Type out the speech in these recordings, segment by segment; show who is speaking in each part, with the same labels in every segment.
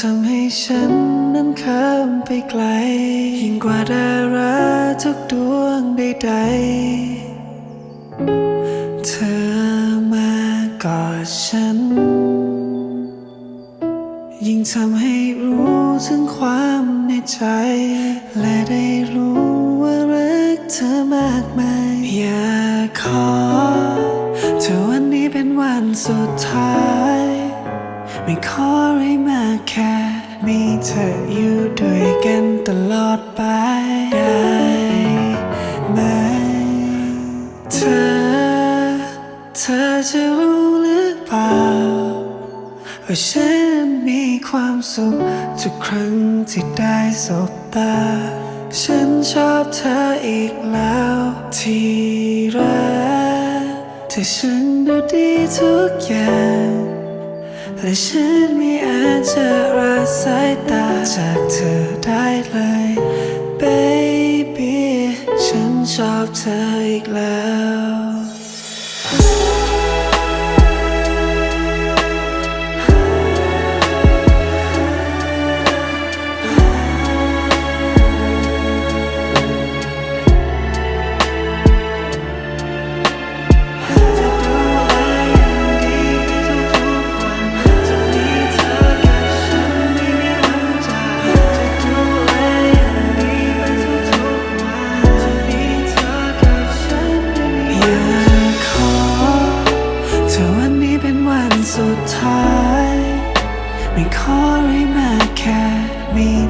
Speaker 1: ทำให้ฉันนั้นข้ามไปไกล ยิ่งกว่าดาราทุกดวงใดๆ เธอมากอดฉัน ยิ่งทำให้รู้ถึงความในใจ และได้รู้ว่ารักเธอมากมาย อยากขอเธอวันนี้เป็นวันสุดท้าย ไม่ขออะไรมากแค่ มีเธออยู่ด้วยกันตลอดไปได้ไหมเธอ เธอจะรู้หรือเปล่า ว่าฉันมีความสุขทุกครั้งที่ได้สบตา ฉันชอบเธออีกแล้วที่รักแต่ฉันดูดีทุกอย่าง และฉันไม่อาจจะละสายตาจากเธอได้เลย baby ฉันชอบเธออีกแล้ว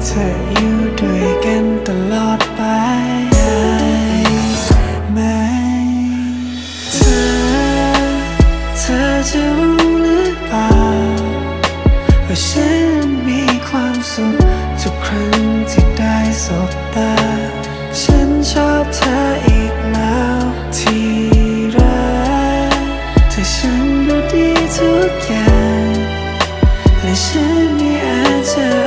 Speaker 1: เธออยู่ด้วยกันตลอดไปได้ไหมเธอ เธอจะรู้หรือเปล่าว่าฉันมีความสุขทุกครั้งที่ได้สบตา ฉันชอบเธออีกแล้วที่รักแต่ฉันดูดีทุกอย่างและฉันไม่อาจจะ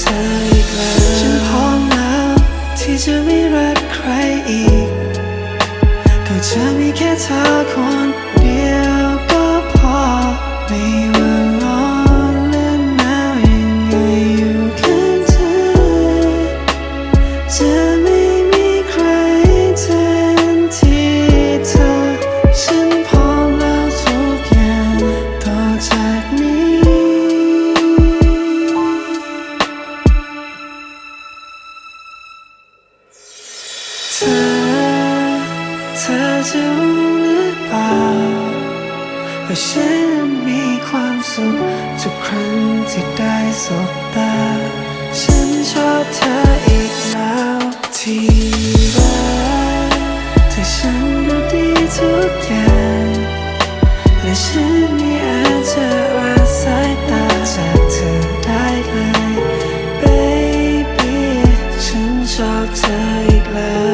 Speaker 1: เธออีกแล้วฉันพร้อมแล้วที่จะไม่รักใครอีกก็จะมีแค่เธอ รู้หรือเปล่าว่าฉันมีความสุขทุกครั้งที่ได้สบตา ฉันชอบเธออีกแล้วที่รักแต่ฉันดูดีทุกอย่าง และฉันไม่อาจจะละสายตาจากเธอได้เลย baby ฉันชอบเธออีกแล้ว